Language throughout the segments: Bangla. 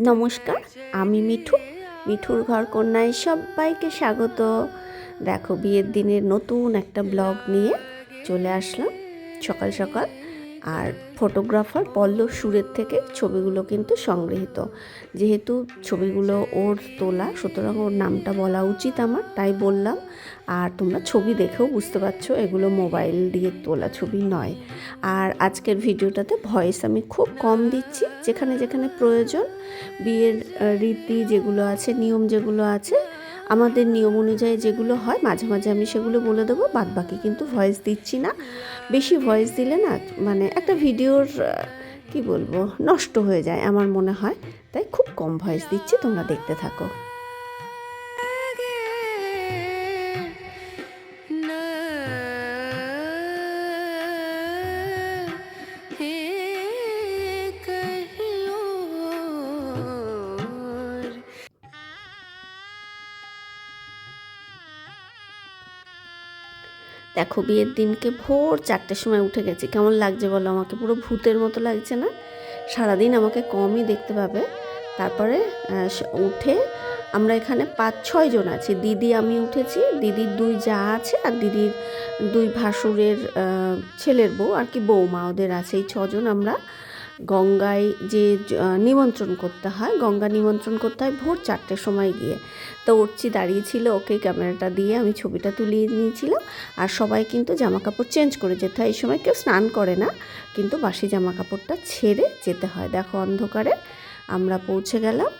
নমস্কার, আমি মিঠু। মিঠুর ঘর কন্যায় সবাইকে স্বাগত। দেখো, বিয়ের দিনের নতুন একটা ব্লগ নিয়ে চলে আসলাম। সকাল সকাল আর ফটোগ্রাফার পল্লব সুরের থেকে ছবিগুলো কিন্তু সংগৃহীত। যেহেতু ছবিগুলো ওর তোলা, সুতরাং ওর নামটা বলা উচিত আমার, তাই বললাম। আর তোমরা ছবি দেখেও বুঝতে পারছ, এগুলো মোবাইল দিয়ে তোলা ছবি নয়। আর আজকের ভিডিওটাতে ভয়েস আমি খুব কম দিচ্ছি, যেখানে যেখানে প্রয়োজন। বিয়ের রীতি যেগুলো আছে, নিয়ম যেগুলো আছে, আমাদের নিয়ম অনুযায়ী যেগুলো হয়, মাঝে মাঝে আমি সেগুলো বলে দেবো বাদ বাকি কিন্তু ভয়েস দিচ্ছি না। বেশি ভয়েস দিলে না মানে একটা ভিডিওর কি বলব, নষ্ট হয়ে যায় আমার মনে হয়। তাই খুব কম ভয়েস দিচ্ছি, তোমরা দেখতে থাকো। দেখো, বিয়ের দিনকে ভোর চারটের সময় উঠে গেছি। কেমন লাগছে বলো আমাকে? পুরো ভূতের মতো লাগছে না? সারাদিন আমাকে কমই দেখতে পাবে। তারপরে উঠে আমরা এখানে পাঁচ, ছয় জন আছি। দিদি আমি উঠেছি, দিদির দুই যা আছে আর দিদির দুই ভাসুরের ছেলের বউ আর কি বৌমা ওদের আছে। এই ছজন আমরা গঙ্গায় যে নিমন্ত্রণ করতে হয়, গঙ্গা নিমন্ত্রণ করতে হয় ভোর চারটের সময় গিয়ে। তো উঠছি দাঁড়িয়েছিল, ওকে ক্যামেরাটা দিয়ে আমি ছবিটা তুলিয়ে নিয়েছিলাম। আর সবাই কিন্তু জামা কাপড় চেঞ্জ করে যেতে হয়। এই সময় কেউ স্নান করে না, কিন্তু বাসি জামা কাপড়টা ছেড়ে যেতে হয়। দেখো অন্ধকারে আমরা পৌঁছে গেলাম।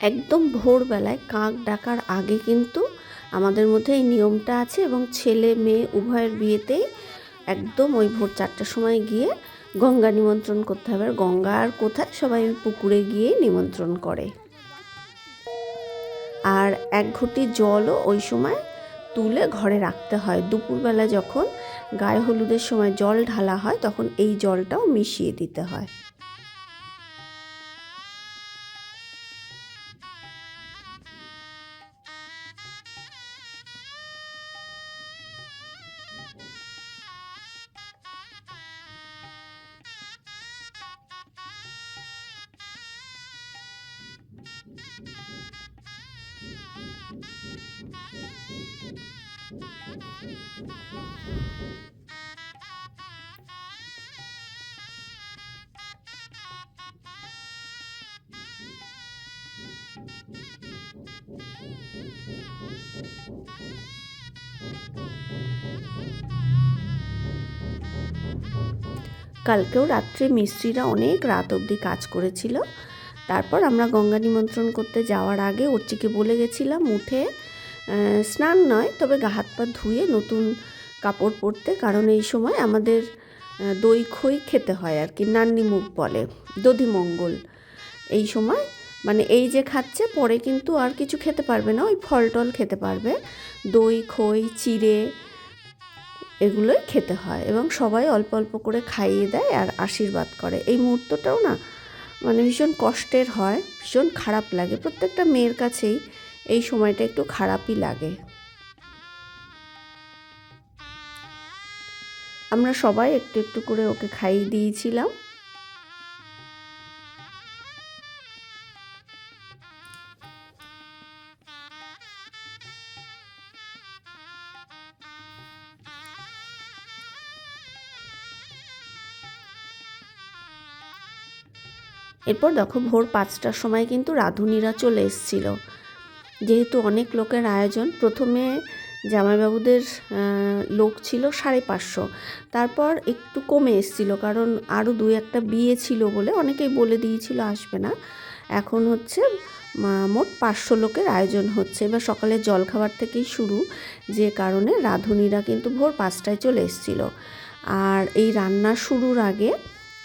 একদম ভোরবেলায় কাক ডাকার আগে কিন্তু আমাদের মধ্যে এই নিয়মটা আছে এবং ছেলে, মেয়ে উভয়ের বিয়েতেই একদম ওই ভোর চারটার সময় গিয়ে গঙ্গা নিমন্ত্রণ করতে হবে। আর গঙ্গা আর কোথায়? সবাই পুকুরে গিয়ে নিমন্ত্রণ করে। আর এক ঘটি জলও ওই সময় তুলে ঘরে রাখতে হয়। দুপুরবেলা যখন গায়ে হলুদের সময় জল ঢালা হয়, তখন এই জলটাও মিশিয়ে দিতে হয়। কালকেও রাত্রে মিস্ত্রিরা অনেক রাত অবধি কাজ করেছিল। তারপর আমরা গঙ্গা নিমন্ত্রণ করতে যাওয়ার আগে ওরচিকে বলে গেছিলাম, উঠে স্নান নয়, তবে গা হাত পা ধুয়ে নতুন কাপড় পরতে। কারণ এই সময় আমাদের দই খই খেতে হয় আর কি নান্নি মুখ বলে দধিমঙ্গল এই সময় মানে এই যে খাচ্ছে, পরে কিন্তু আর কিছু খেতে পারবে না, ওই ফল টল খেতে পারবে। দই, খই, চিড়ে এগুলোই খেতে হয় এবং সবাই অল্প অল্প করে খাইয়ে দেয় আর আশীর্বাদ করে। এই মুহূর্তটাও না মানে ভীষণ কষ্টের হয়, ভীষণ খারাপ লাগে। প্রত্যেকটা মেয়ের কাছেই এই সময়টা একটু খারাপই লাগে। আমরা সবাই একটু একটু করে ওকে খাইয়ে দিয়েছিলাম। এরপর দেখো ভোর পাঁচটার সময় কিন্তু রাঁধুনিরা চলে এসেছিল। যেহেতু অনেক লোকের আয়োজন, প্রথমে জামাইবাবুদের লোক ছিল সাড়ে পাঁচশো। তারপর একটু কমে এসছিল, কারণ আরও দু একটা বিয়ে ছিল বলে অনেকেই বলে দিয়েছিল আসবে না। এখন হচ্ছে মোট পাঁচশো লোকের আয়োজন হচ্ছে। এবার সকালে জলখাবার থেকেই শুরু, যে কারণে রাঁধুনিরা কিন্তু ভোর পাঁচটায় চলে এসেছিল। আর এই রান্না শুরুর আগে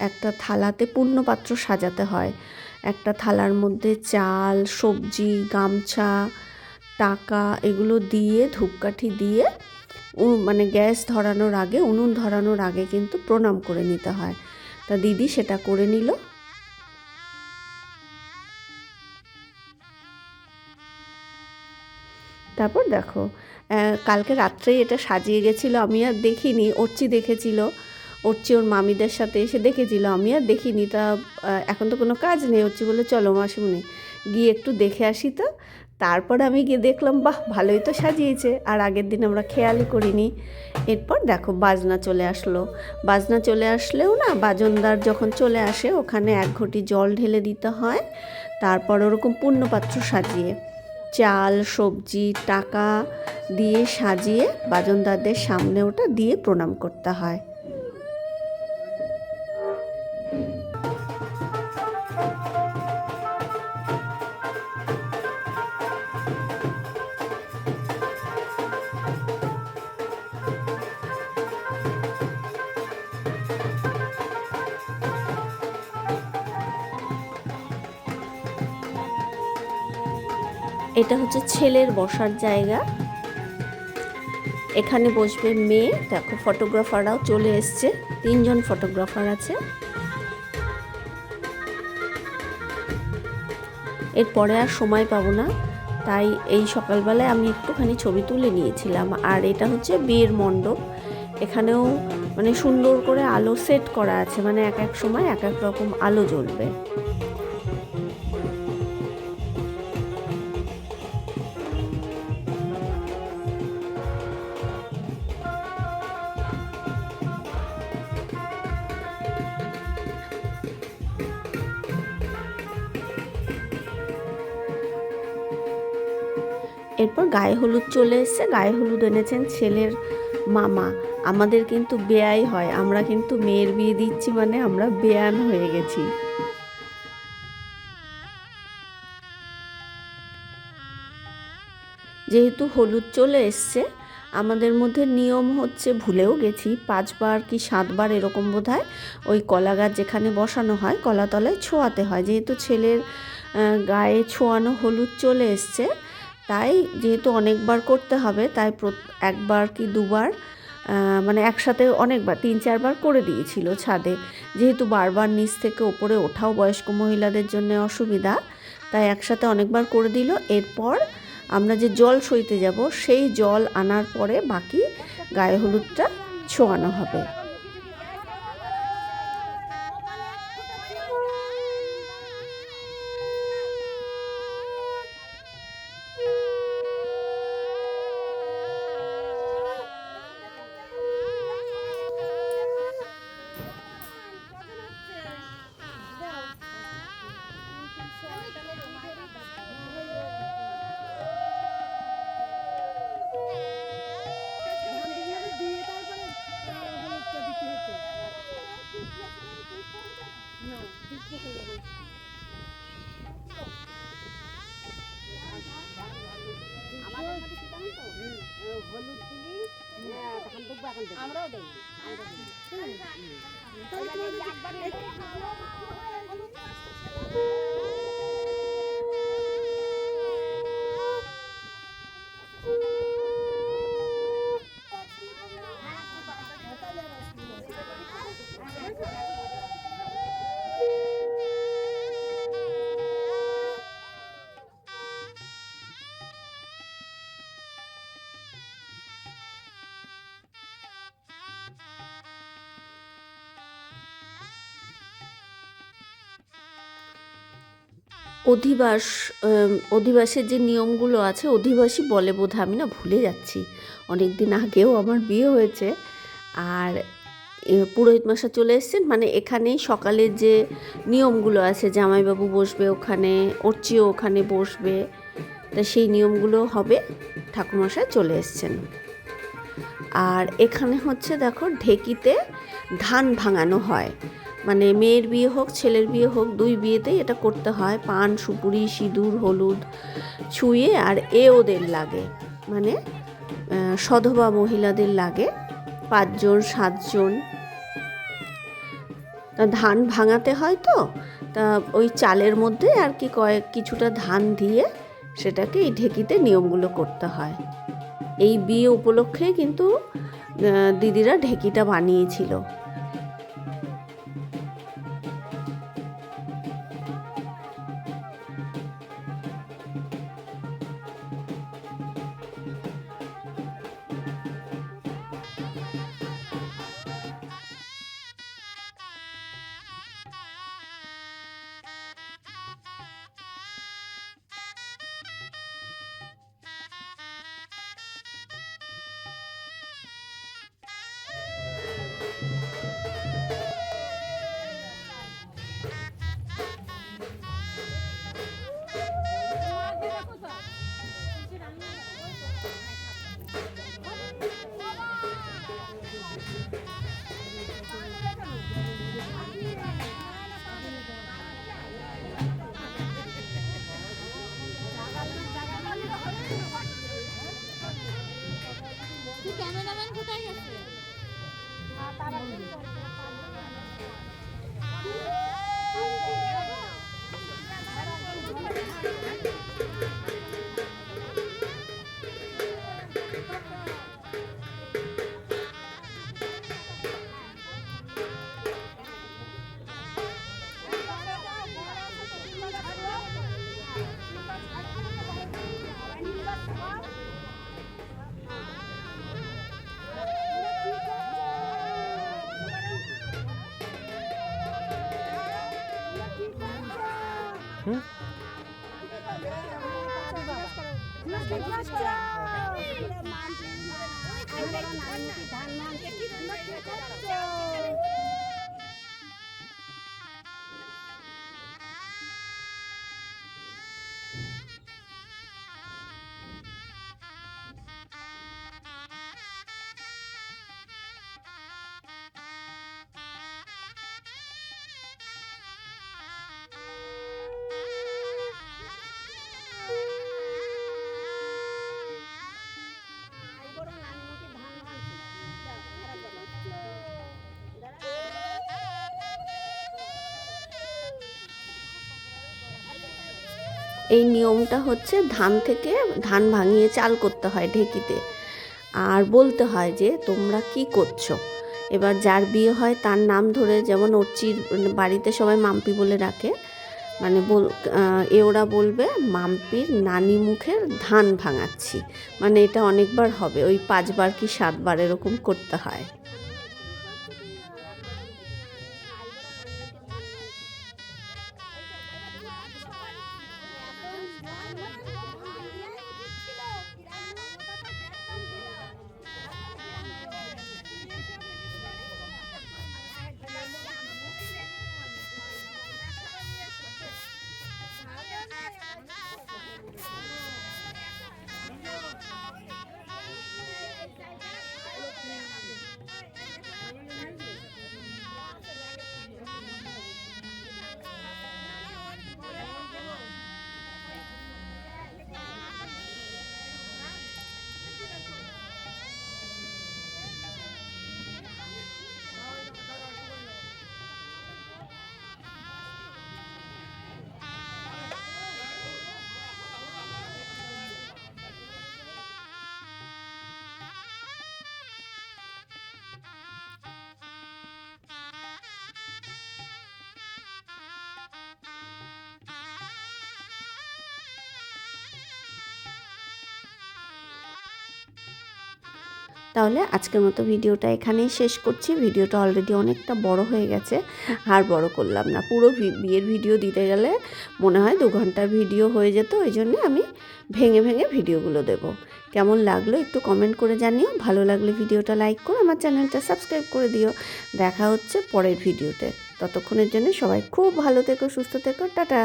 একটা থালাতে পূর্ণপাত্র সাজাতে হয়। একটা থালার মধ্যে চাল, সবজি, গামছা, টাকা এগুলো দিয়ে, ধূপকাঠি দিয়ে মানে গ্যাস ধরানোর আগে, উনুন ধরানোর আগে কিন্তু প্রণাম করে নিতে হয়। তা দিদি সেটা করে নিল। তারপর দেখো কালকে রাত্রেই এটা সাজিয়ে গেছিল, আমি আর দেখিনি অর্চি দেখেছিল। অর্চি ওর মামিদের সাথে এসে দেখেছিল, আমি আর দেখিনি, তা এখন তো কোনো কাজ নেই, অর্চি বলে চলো মাসিমনি গিয়ে একটু দেখে আসি তো। তারপর আমি গিয়ে দেখলাম, বাহ, ভালোই তো সাজিয়েছে, আর আগের দিন আমরা খেয়ালই করিনি। এরপর দেখো, বাজনা চলে আসলো। বাজনা চলে আসলেও না, বাজনদার যখন চলে আসে, ওখানে এক ঘটি জল ঢেলে দিতে হয়, তারপর ওরকম পূর্ণপাত্র সাজিয়ে, চাল, সবজি, টাকা দিয়ে সাজিয়ে বাজনদারদের সামনে ওটা দিয়ে প্রণাম করতে হয়। এটা হচ্ছে ছেলের বসার জায়গা। এখানে বসবে মেয়ে। দেখো ফটোগ্রাফাররাও চলে এসছে। তিনজন ফটোগ্রাফার আছে। এরপরে আর সময় পাবো না। তাই এই সকালবেলায় আমি একটুখানি ছবি তুলে নিয়েছিলাম। আর এটা হচ্ছে বিয়ের মণ্ডপ। এখানেও মানে সুন্দর করে আলো সেট করা আছে। মানে এক এক সময় এক এক রকম আলো জ্বলবে। এরপর গায়ে হলুদ চলে এসছে। গায়ে হলুদ এনেছেন ছেলের মামা। আমাদের কিন্তু বেয়াই হয়। আমরা কিন্তু মেয়ের বিয়ে দিচ্ছি মানে আমরা বেয়ান হয়ে গেছি। যেহেতু হলুদ চলে এসছে, আমাদের মধ্যে নিয়ম হচ্ছে ভুলেও গেছি। পাঁচবার কি সাতবার এরকম বোধ হয় ওই কলা গাছ যেখানে বসানো হয়, কলাতলায় ছোঁয়াতে হয়। যেহেতু ছেলের গায়ে ছোঁয়ানো হলুদ চলে এসছে তাই যেহেতু অনেকবার করতে হবে, তাই একবার কি দুবার মানে একসাথে অনেকবার, তিন চারবার করে দিয়েছিল ছাদে। যেহেতু বারবার নিচ থেকে ওপরে ওঠাও বয়স্ক মহিলাদের জন্য অসুবিধা, তাই একসাথে অনেকবার করে দিল। এরপর আমরা যে জল সইতে যাব, সেই জল আনার পরে বাকি গায়ে হলুদটা ছোঁয়ানো হবে। আমরাও দেই। অধিবাস অধিবাসের যে নিয়মগুলো আছে, অধিবাসী বলে বোধ আমি না ভুলে যাচ্ছি। অনেক দিন আগেও আমার বিয়ে হয়েছে। আর পুরোহিত মশা চলে এসেছেন। মানে এখানেই সকালে যে নিয়মগুলো আছে, জামাইবাবু বসবে ওখানে, অর্চিও ওখানে বসবে, তা সেই নিয়মগুলো হবে। ঠাকুরমশাই চলে এসছেন। আর এখানে হচ্ছে দেখো, ঢেকিতে ধান ভাঙানো হয়। মানে মেয়ের বিয়ে হোক, ছেলের বিয়ে হোক, দুই বিয়েতেই এটা করতে হয়। পান, সুপুরি, সিঁদুর, হলুদ ছুঁয়ে আর এ ওদের লাগে। মানে সধবা মহিলাদের লাগে। পাঁচজন, সাতজন। তা ধান ভাঙাতে হয় তো, তা ওই চালের মধ্যে আর কি কয়েক, কিছুটা ধান দিয়ে সেটাকে এই ঢেকিতে নিয়মগুলো করতে হয়। এই বিয়ে উপলক্ষে কিন্তু দিদিরা ঢেকিটা বানিয়েছিল। হুম ধান এই নিয়মটা হচ্ছে ধান থেকে ধান ভাঙিয়ে চাল করতে হয় ঢেকিতে। আর বলতে হয় যে, তোমরা কি করছ? এবার যার বিয়ে হয় তার নাম ধরে যেমন অর্চির বাড়িতে সবাই মাম্পি বলে ডাকে মানে বল এ ওরা বলবে, মাম্পির নানি মুখের ধান ভাঙাচ্ছি। মানে এটা অনেকবার হবে, ওই পাঁচবার কি সাতবার এরকম করতে হয়। তাহলে আজকের মতো ভিডিওটা এখানেই শেষ করছি। ভিডিওটা অলরেডি অনেকটা বড় হয়ে গেছে, আর বড় করলাম না। পুরো বিয়ের ভিডিও দিতে গেলে মনে হয় দু ঘণ্টার ভিডিও হয়ে যেত, ওই জন্যে আমি ভেঙে ভেঙে ভিডিওগুলো দেব। কেমন লাগল একটু কমেন্ট করে জানিও। ভালো লাগলে ভিডিওটা লাইক করো, আমার চ্যানেলটা সাবস্ক্রাইব করে দিও। দেখা হচ্ছে পরের ভিডিওতে। ততক্ষণের জন্য সবাই খুব ভালো থেকো, সুস্থ থেকো, টাটা!